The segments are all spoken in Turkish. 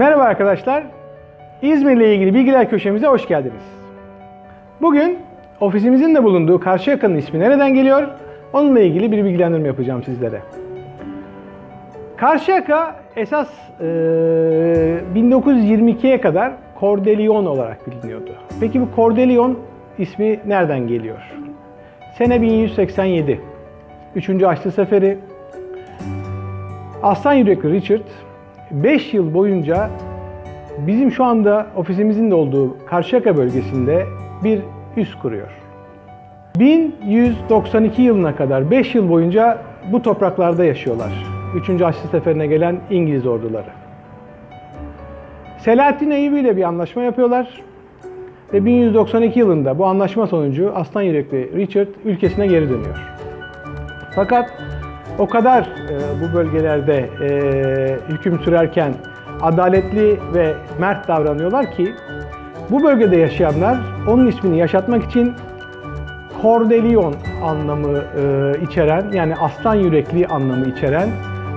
Merhaba arkadaşlar. İzmir ile ilgili bilgiler köşemize hoş geldiniz. Bugün ofisimizin de bulunduğu Karşıyaka'nın ismi nereden geliyor? Onunla ilgili bir bilgilendirme yapacağım sizlere. Karşıyaka esas e, 1922'ye kadar Kordelion olarak biliniyordu. Peki bu Kordelion ismi nereden geliyor? Sene 1187. 3. Haçlı Seferi. Aslan Yürekli Richard 5 yıl boyunca bizim şu anda ofisimizin de olduğu Karşıyaka bölgesinde bir üs kuruyor. 1192 yılına kadar 5 yıl boyunca bu topraklarda yaşıyorlar. 3. Haçlı Seferi'ne gelen İngiliz orduları. Selahaddin Eyyubi ile bir anlaşma yapıyorlar. Ve 1192 yılında bu anlaşma sonucu Aslan Yürekli Richard ülkesine geri dönüyor. Fakat o kadar e, bu bölgelerde e, hüküm sürerken adaletli ve mert davranıyorlar ki bu bölgede yaşayanlar onun ismini yaşatmak için Kordelion anlamı e, içeren yani aslan yürekli anlamı içeren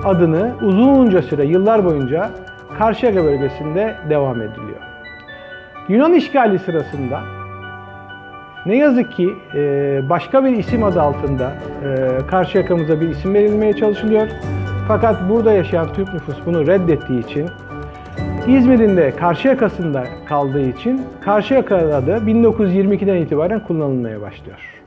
adını uzunca süre yıllar boyunca Karşıyaka bölgesinde devam ediliyor. Yunan işgali sırasında ne yazık ki e, başka bir isim adı altında e, Karşıyaka'mıza bir isim verilmeye çalışılıyor. Fakat burada yaşayan Türk nüfus bunu reddettiği için İzmir'in de Karşıyaka'sında kaldığı için Karşıyaka adı 1922'den itibaren kullanılmaya başlıyor.